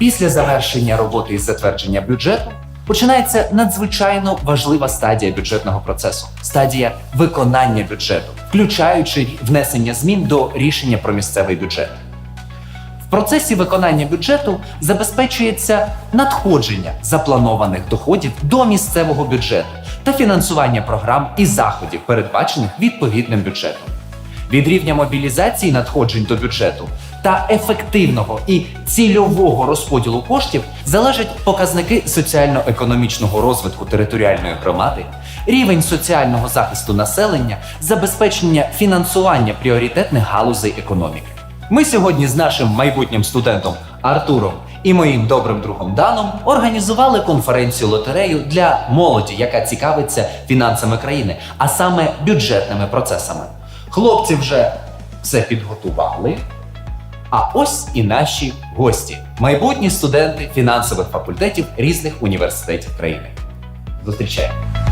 Після завершення роботи із затвердження бюджету починається надзвичайно важлива стадія бюджетного процесу стадія виконання бюджету, включаючи внесення змін до рішення про місцевий бюджет. В процесі виконання бюджету забезпечується надходження запланованих доходів до місцевого бюджету та фінансування програм і заходів, передбачених відповідним бюджетом. Від рівня мобілізації надходжень до бюджету та ефективного і цільового розподілу коштів залежать показники соціально-економічного розвитку територіальної громади, рівень соціального захисту населення, забезпечення фінансування пріоритетних галузей економіки. Ми сьогодні з нашим майбутнім студентом Артуром і моїм добрим другом Даном організували конференцію лотерею для молоді, яка цікавиться фінансами країни, а саме бюджетними процесами. Хлопці вже все підготували. А ось і наші гості, майбутні студенти фінансових факультетів різних університетів країни. Зустрічаємо.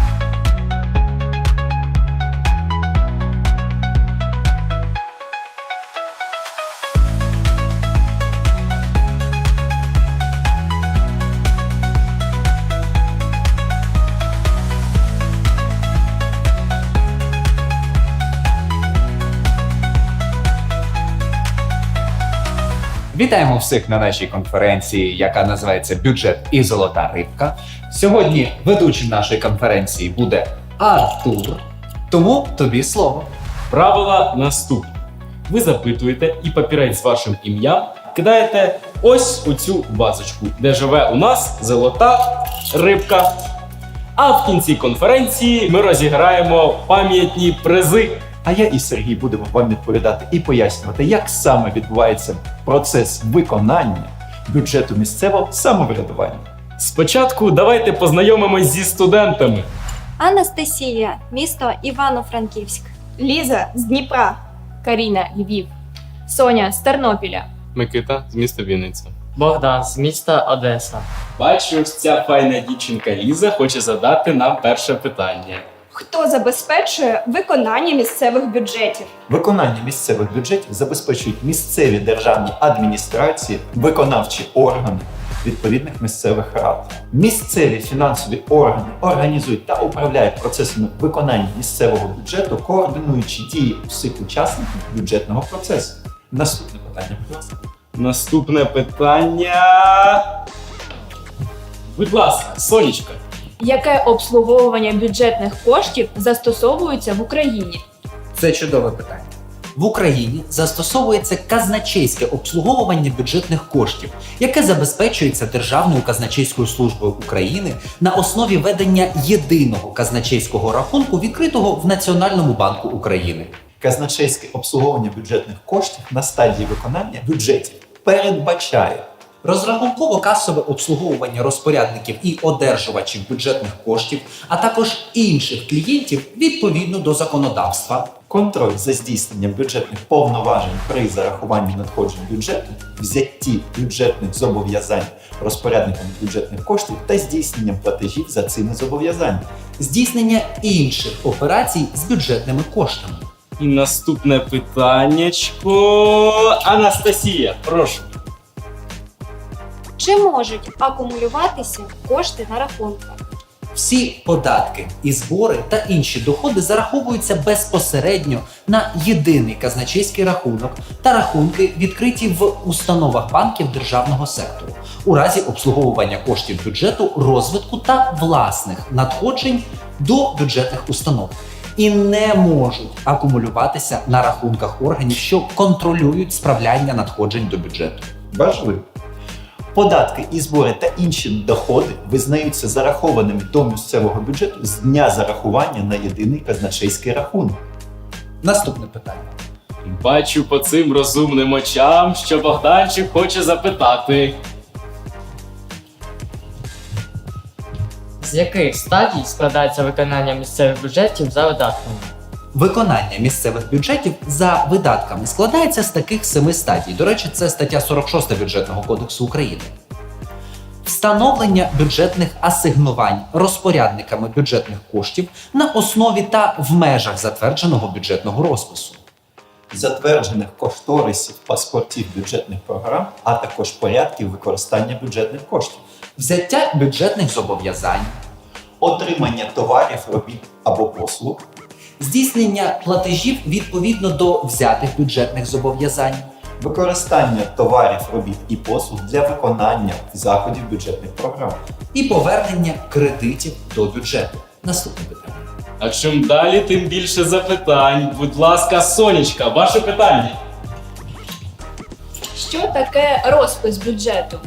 Вітаємо всіх на нашій конференції, яка називається Бюджет і Золота рибка. Сьогодні ведучим нашої конференції буде Артур. Тому тобі слово. Правила наступні. Ви запитуєте і папірець з вашим ім'ям кидаєте ось у цю вазочку, де живе у нас золота рибка. А в кінці конференції ми розіграємо пам'ятні призи. А я і Сергій будемо вам відповідати і пояснювати, як саме відбувається процес виконання бюджету місцевого самоврядування. Спочатку давайте познайомимось зі студентами. Анастасія, місто Івано-Франківськ. Ліза з Дніпра. Каріна, Львів, Соня з Тернопіля. Микита з міста Вінниця. Богдан з міста Одеса. Бачу, ось ця файна дівчинка Ліза хоче задати нам перше питання. Хто забезпечує виконання місцевих бюджетів? Виконання місцевих бюджетів забезпечують місцеві державні адміністрації, виконавчі органи відповідних місцевих рад. Місцеві фінансові органи організують та управляють процесами виконання місцевого бюджету, координуючи дії всіх учасників бюджетного процесу. Наступне питання, будь ласка. Наступне питання. Будь ласка, Сонечка. Яке обслуговування бюджетних коштів застосовується в Україні? Це чудове питання. В Україні застосовується казначейське обслуговування бюджетних коштів, яке забезпечується Державною казначейською службою України на основі ведення єдиного казначейського рахунку, відкритого в Національному банку України. Казначейське обслуговування бюджетних коштів на стадії виконання бюджетів передбачає Розрахунково-касове обслуговування розпорядників і одержувачів бюджетних коштів, а також інших клієнтів відповідно до законодавства, контроль за здійсненням бюджетних повноважень при зарахуванні надходжень бюджету, взятті бюджетних зобов'язань розпорядниками бюджетних коштів та здійсненням платежів за цими зобов'язаннями. здійснення інших операцій з бюджетними коштами. І наступне питаннячко. Анастасія, прошу. Чи можуть акумулюватися кошти на рахунках? Всі податки і збори та інші доходи зараховуються безпосередньо на єдиний казначейський рахунок та рахунки, відкриті в установах банків державного сектору, у разі обслуговування коштів бюджету, розвитку та власних надходжень до бюджетних установ. І не можуть акумулюватися на рахунках органів, що контролюють справляння надходжень до бюджету. Важливо. Податки і збори та інші доходи визнаються зарахованими до місцевого бюджету з дня зарахування на єдиний казначейський рахунок. Наступне питання. Бачу по цим розумним очам, що Богданчик хоче запитати. З яких стадій складається виконання місцевих бюджетів за видатками? Виконання місцевих бюджетів за видатками складається з таких семи стадій. До речі, це стаття 46 бюджетного кодексу України. Встановлення бюджетних асигнувань розпорядниками бюджетних коштів на основі та в межах затвердженого бюджетного розпису. затверджених кошторисів паспортів бюджетних програм, а також порядків використання бюджетних коштів, Взяття бюджетних зобов'язань, отримання товарів, робіт або послуг, здійснення платежів відповідно до взятих бюджетних зобов'язань, використання товарів, робіт і послуг для виконання заходів бюджетних програм. і повернення кредитів до бюджету. Наступне питання. А чим далі, тим більше запитань. Будь ласка, Сонечка, ваше питання. Що таке розпис бюджету?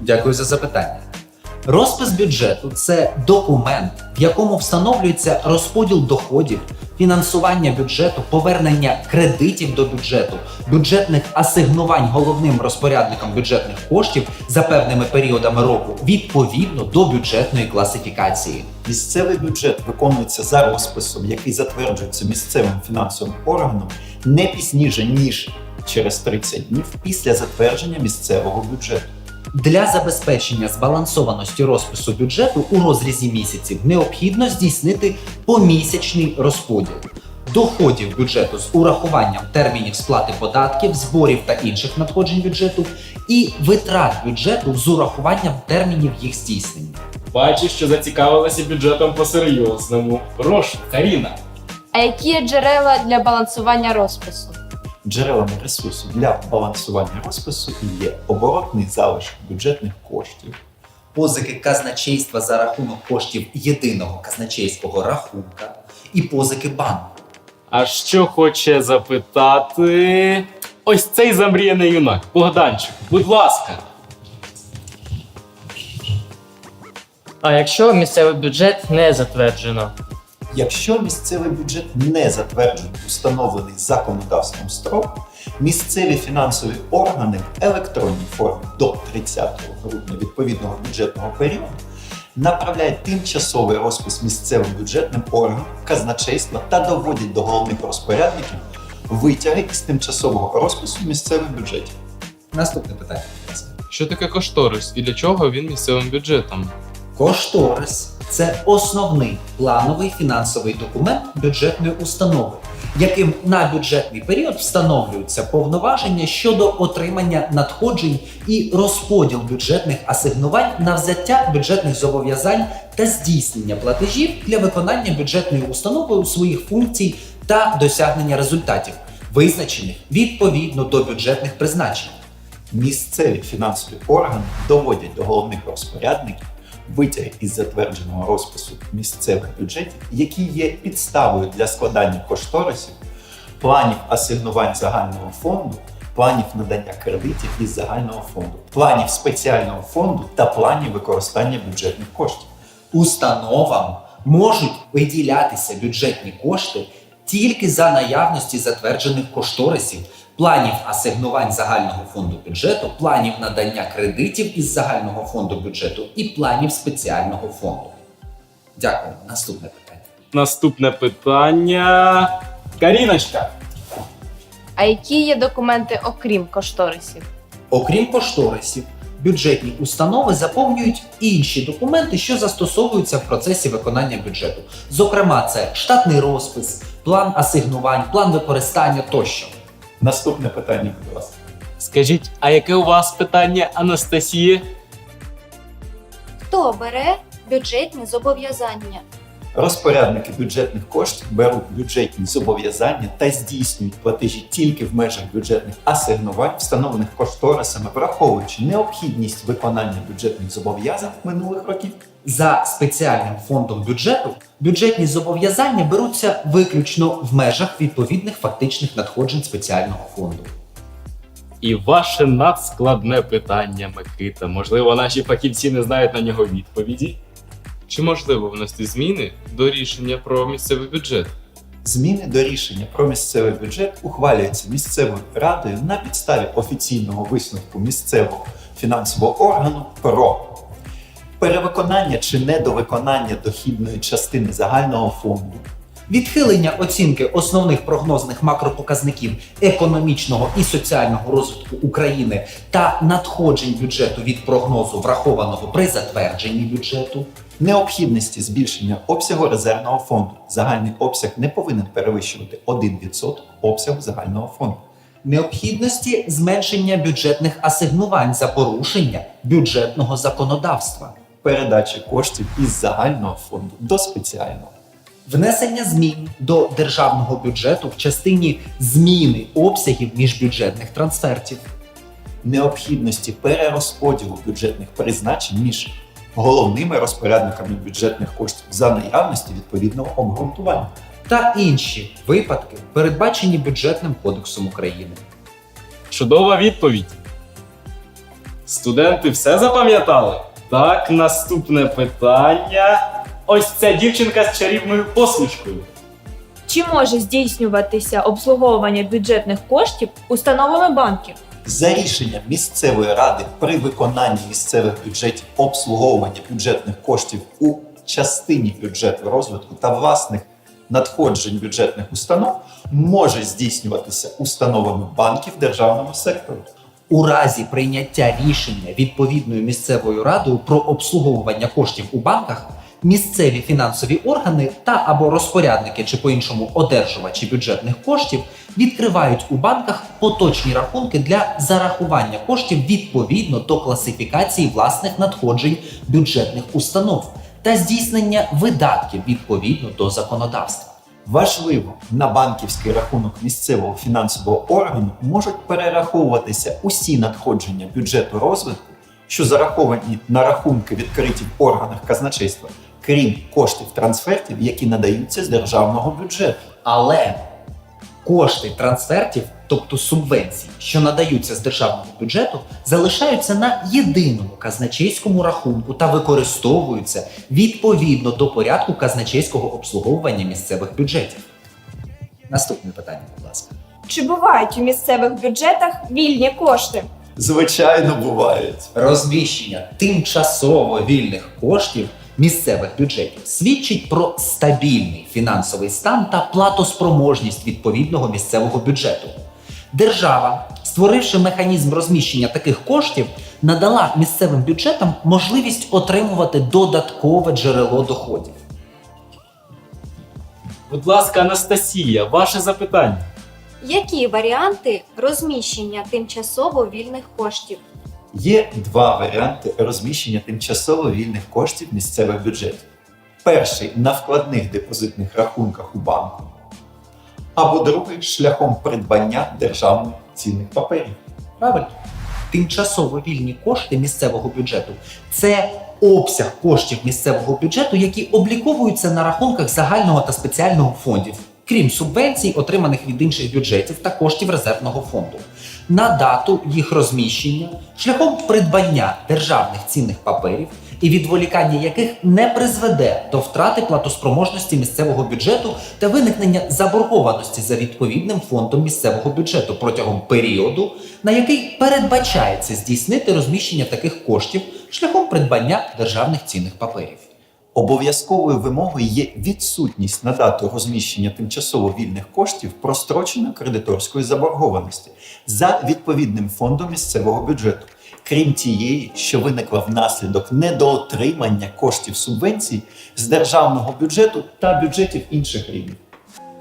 Дякую за запитання. Розпис бюджету це документ, в якому встановлюється розподіл доходів, фінансування бюджету, повернення кредитів до бюджету, бюджетних асигнувань головним розпорядникам бюджетних коштів за певними періодами року відповідно до бюджетної класифікації. Місцевий бюджет виконується за розписом, який затверджується місцевим фінансовим органом не пізніше ніж через 30 днів після затвердження місцевого бюджету. Для забезпечення збалансованості розпису бюджету у розрізі місяців необхідно здійснити помісячний розподіл доходів бюджету з урахуванням термінів сплати податків, зборів та інших надходжень бюджету і витрат бюджету з урахуванням термінів їх здійснення. Бачу, що зацікавилася бюджетом по-серйозному. Прошу, Каріна. А які є джерела для балансування розпису? Джерелами ресурсу для балансування розпису є оборотний залишок бюджетних коштів, Позики казначейства за рахунок коштів єдиного казначейського рахунка і позики банку. А що хоче запитати? Ось цей замріяний юнак. Богданчик, будь ласка. А якщо місцевий бюджет не затверджено? Якщо місцевий бюджет не затверджений у встановлений законодавством строк, місцеві фінансові органи в електронній формі до 30 грудня відповідного бюджетного періоду направляють тимчасовий розпис місцевим бюджетним органам казначейства та доводять до головних розпорядників витяги із тимчасового розпису місцевих бюджетів. Наступне питання. Що таке кошторис і для чого він місцевим бюджетом? Кошторис це основний плановий фінансовий документ бюджетної установи, яким на бюджетний період встановлюються повноваження щодо отримання надходжень і розподіл бюджетних асигнувань на взяття бюджетних зобов'язань та здійснення платежів для виконання бюджетною установою своїх функцій та досягнення результатів, визначених відповідно до бюджетних призначень. Місцеві фінансові органи доводять до головних розпорядників витяги із затвердженого розпису місцевих бюджетів, які є підставою для складання кошторисів, планів асигнувань загального фонду, планів надання кредитів із загального фонду, планів спеціального фонду та планів використання бюджетних коштів. установам можуть виділятися бюджетні кошти тільки за наявності затверджених кошторисів, планів асигнувань загального фонду бюджету, планів надання кредитів із загального фонду бюджету і планів спеціального фонду. Дякую. Наступне питання. Наступне питання. Каріночка. А які є документи окрім кошторисів? Окрім кошторисів, бюджетні установи заповнюють інші документи, що застосовуються в процесі виконання бюджету. Зокрема, це штатний розпис, план асигнувань, план використання тощо. Наступне питання, будь ласка. Скажіть, а яке у вас питання, Анастасія? Хто бере бюджетні зобов'язання? Розпорядники бюджетних коштів беруть бюджетні зобов'язання та здійснюють платежі тільки в межах бюджетних асигнувань, встановлених кошторисами, враховуючи необхідність виконання бюджетних зобов'язань минулих років. За спеціальним фондом бюджету бюджетні зобов'язання беруться виключно в межах відповідних фактичних надходжень спеціального фонду. І ваше надскладне питання, Микита. Можливо, наші фахівці не знають на нього відповіді. Чи можливо внести зміни до рішення про місцевий бюджет? Зміни до рішення про місцевий бюджет ухвалюються місцевою радою на підставі офіційного висновку місцевого фінансового органу про перевиконання чи недовиконання дохідної частини загального фонду, відхилення оцінки основних прогнозних макропоказників економічного і соціального розвитку України та надходжень бюджету від прогнозу, врахованого при затвердженні бюджету, Необхідності збільшення обсягу резервного фонду. Загальний обсяг не повинен перевищувати 1% обсягу загального фонду. необхідності зменшення бюджетних асигнувань за порушення бюджетного законодавства. Передачі коштів із загального фонду до спеціального. Внесення змін до державного бюджету в частині зміни обсягів міжбюджетних трансфертів, необхідності перерозподілу бюджетних призначень між головними розпорядниками бюджетних коштів за наявності відповідного обґрунтування. та інші випадки, передбачені бюджетним кодексом України. Чудова відповідь. Студенти все запам'ятали? Так, наступне питання. Ось ця дівчинка з чарівною посмішкою. Чи може здійснюватися обслуговування бюджетних коштів установами банків? За рішенням місцевої ради при виконанні місцевих бюджетів обслуговування бюджетних коштів у частині бюджету розвитку та власних надходжень бюджетних установ може здійснюватися установами банків державного сектору. У разі прийняття рішення відповідною місцевою радою про обслуговування коштів у банках, місцеві фінансові органи та або розпорядники чи по-іншому одержувачі бюджетних коштів відкривають у банках поточні рахунки для зарахування коштів відповідно до класифікації власних надходжень бюджетних установ та здійснення видатків відповідно до законодавства. Важливо, на банківський рахунок місцевого фінансового органу можуть перераховуватися усі надходження бюджету розвитку, що зараховані на рахунки відкриті в органах казначейства, крім коштів трансфертів, які надаються з державного бюджету. Але кошти трансфертів, тобто субвенцій, що надаються з державного бюджету, залишаються на єдиному казначейському рахунку та використовуються відповідно до порядку казначейського обслуговування місцевих бюджетів. Наступне питання, будь ласка. Чи бувають у місцевих бюджетах вільні кошти? Звичайно, бувають. Розміщення тимчасово вільних коштів місцевих бюджетів свідчить про стабільний фінансовий стан та платоспроможність відповідного місцевого бюджету. Держава, створивши механізм розміщення таких коштів, надала місцевим бюджетам можливість отримувати додаткове джерело доходів. Будь ласка, Анастасія, ваше запитання. Які варіанти розміщення тимчасово вільних коштів? Є два варіанти розміщення тимчасово вільних коштів місцевих бюджетів. Перший на вкладних депозитних рахунках у банку, або другий шляхом придбання державних цінних паперів. Правильно? Тимчасово вільні кошти місцевого бюджету це обсяг коштів місцевого бюджету, які обліковуються на рахунках загального та спеціального фондів, крім субвенцій, отриманих від інших бюджетів та коштів резервного фонду. На дату їх розміщення шляхом придбання державних цінних паперів і відволікання яких не призведе до втрати платоспроможності місцевого бюджету та виникнення заборгованості за відповідним фондом місцевого бюджету протягом періоду, на який передбачається здійснити розміщення таких коштів шляхом придбання державних цінних паперів. Обов'язковою вимогою є відсутність на дату розміщення тимчасово вільних коштів простроченої кредиторської заборгованості за відповідним фондом місцевого бюджету, крім тієї, що виникла внаслідок недоотримання коштів субвенцій з державного бюджету та бюджетів інших рівнів.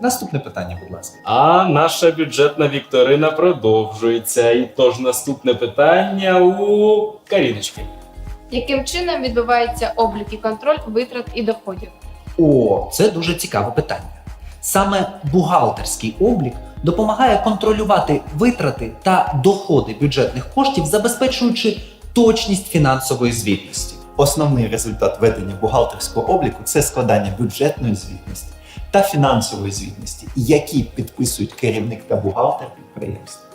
Наступне питання, будь ласка. А наша бюджетна вікторина продовжується. І тож наступне питання у Каріночки. Яким чином відбувається облік і контроль витрат і доходів? О, це дуже цікаве питання. Саме бухгалтерський облік допомагає контролювати витрати та доходи бюджетних коштів, забезпечуючи точність фінансової звітності. Основний результат ведення бухгалтерського обліку це складання бюджетної звітності та фінансової звітності, які підписують керівник та бухгалтер підприємства.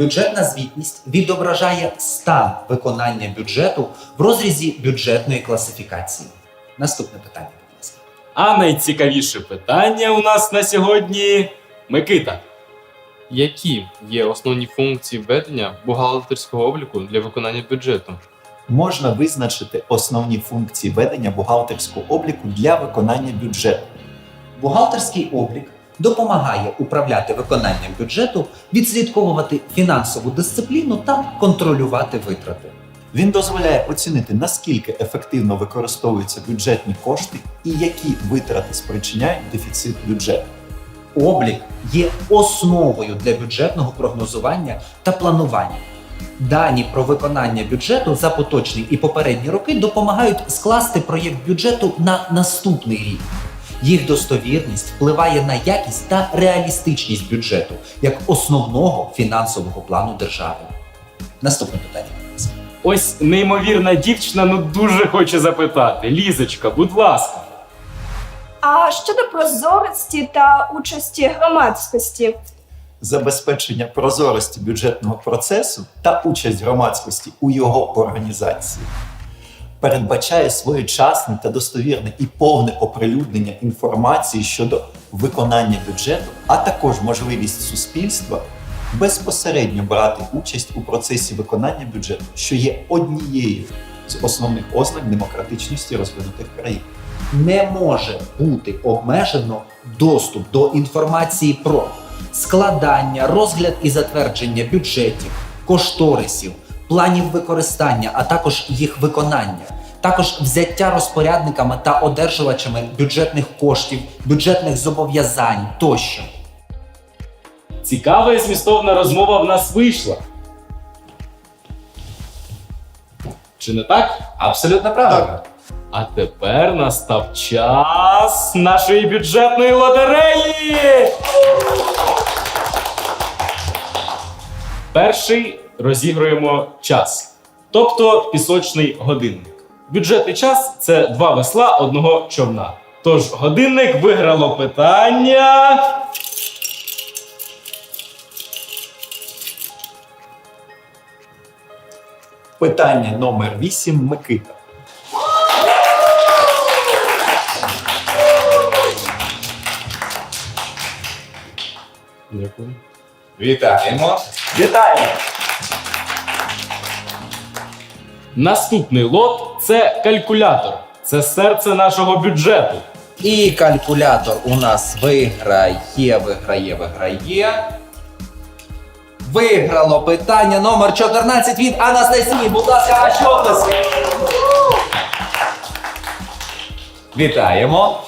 Бюджетна звітність відображає стан виконання бюджету в розрізі бюджетної класифікації. Наступне питання, будь ласка. А найцікавіше питання у нас на сьогодні Микита. Які є основні функції ведення бухгалтерського обліку для виконання бюджету? Можна визначити основні функції ведення бухгалтерського обліку для виконання бюджету. Бухгалтерський облік допомагає управляти виконанням бюджету, відслідковувати фінансову дисципліну та контролювати витрати. Він дозволяє оцінити, наскільки ефективно використовуються бюджетні кошти і які витрати спричиняють дефіцит бюджету. Облік є основою для бюджетного прогнозування та планування. Дані про виконання бюджету за поточні і попередні роки допомагають скласти проєкт бюджету на наступний рік. Їх достовірність впливає на якість та реалістичність бюджету як основного фінансового плану держави. Наступне питання. Ось неймовірна дівчина ну дуже хоче запитати. Лізочка, будь ласка. А щодо прозорості та участі громадськості, Забезпечення прозорості бюджетного процесу та участь громадськості у його організації передбачає своєчасне та достовірне і повне оприлюднення інформації щодо виконання бюджету, а також можливість суспільства безпосередньо брати участь у процесі виконання бюджету, що є однією з основних ознак демократичності розвинутих країн. не може бути обмежено доступ до інформації про складання, розгляд і затвердження бюджетів, кошторисів, планів використання, а також їх виконання. Також взяття розпорядниками та одержувачами бюджетних коштів, бюджетних зобов'язань тощо. Цікава і змістовна розмова в нас вийшла. Чи не так? Абсолютно правильно. А тепер настав час нашої бюджетної лотереї. Перший розігруємо час, тобто пісочний годинник. Бюджетний час це два весла одного човна. Тож годинник виграло питання. Питання номер 8 Микита. Дякую. Вітаємо! Вітаємо! Наступний лот це калькулятор. Це серце нашого бюджету. І калькулятор у нас виграє, виграє, виграє. Виграло питання номер 14 від Анастасії. Будь ласка, ваші оплески. Вітаємо.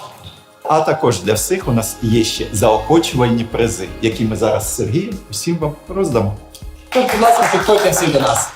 А також для всіх у нас є ще заохочувальні призи, які ми зараз з Сергієм усім вам роздамо. Тож, будь ласка, підходьте всі до нас.